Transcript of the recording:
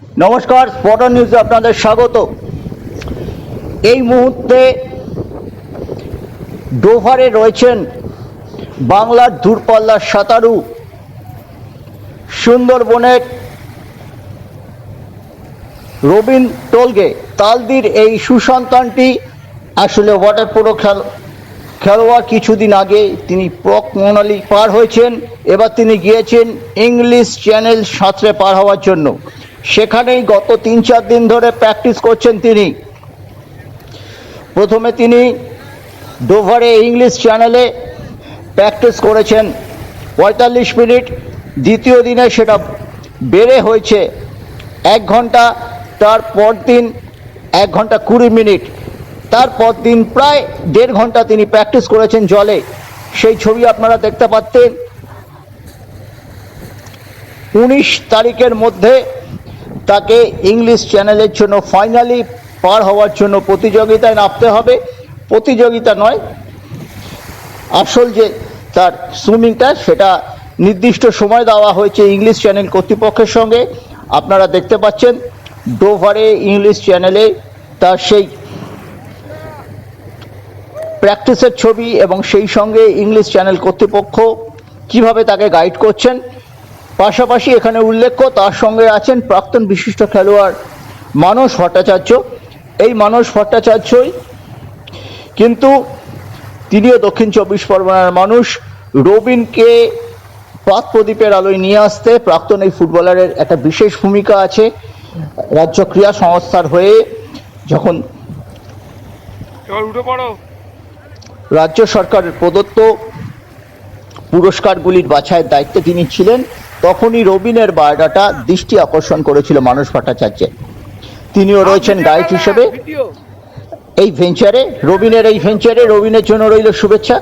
নমস্কার স্পটার নিউজে আপনাদের স্বাগত। এই মুহূর্তে ডোভারে রয়েছেন বাংলার দূরপাল্লার সাঁতারু, সুন্দরবনের রবিন টোলগে। তালদির এই সুসন্তানটি আসলে ওয়াটার পোলো খেল খেলোয়াড় কিছুদিন আগে তিনি প্রক পার হয়েছেন, এবার তিনি গিয়েছেন ইংলিশ চ্যানেল সাঁতরে পার হওয়ার জন্য। সেখানেই গত তিন চার দিন ধরে প্র্যাকটিস করছেন তিনি। প্রথমে তিনি ডোভারে ইংলিশ চ্যানেলে প্র্যাকটিস করেছেন। পঁয়তাল্লিশ মিনিট, দ্বিতীয় দিনে সেটা বেড়ে হয়েছে এক ঘণ্টা তারপর দিন এক ঘণ্টা কুড়ি মিনিট। তারপর দিন প্রায় দেড় ঘণ্টা তিনি প্র্যাকটিস করেছেন জলে। সেই ছবি আপনারা দেখতে পাচ্ছেন। উনিশ তারিখের মধ্যে তাকে ইংলিশ চ্যানেলের জন্য ফাইনালি পার হওয়ার জন্য প্রতিযোগিতায় নামতে হবে। প্রতিযোগিতা নয়, আসল যে তার সুইমিংটা সেটা নির্দিষ্ট সময় দেওয়া হয়েছে ইংলিশ চ্যানেল কর্তৃপক্ষের সঙ্গে। আপনারা দেখতে পাচ্ছেন ডোভারে ইংলিশ চ্যানেলে তার সেই প্র্যাকটিসের ছবি এবং সেই সঙ্গে ইংলিশ চ্যানেল কর্তৃপক্ষ কীভাবে তাকে গাইড করছেন পাশাপাশি এখানে উল্লেখ্য তার সঙ্গে আছেন প্রাক্তন বিশিষ্ট খেলোয়াড় মানস ভট্টাচার্য। এই মানস ভট্টাচার্যই কিন্তু তিনিও দক্ষিণ চব্বিশ পরগনার মানুষ। রবিনকে পাত প্রদীপের আলোয় নিয়ে আসতে প্রাক্তন এই ফুটবলারের একটা বিশেষ ভূমিকা আছে। রাজ্য ক্রীড়া সংস্থার হয়ে যখন রাজ্য সরকারের প্রদত্ত পুরস্কারগুলির বাছাইয়ের দায়িত্বে তিনি ছিলেন। তখনই রবিনের বায়োডাটা দৃষ্টি আকর্ষণ করেছিল মানস ভট্টাচার্যের। তিনিও রয়েছেন গাইড হিসেবে। এই ভেঞ্চারে রবিনের এই ভেঞ্চারে রবিনের জন্য রইল শুভেচ্ছা।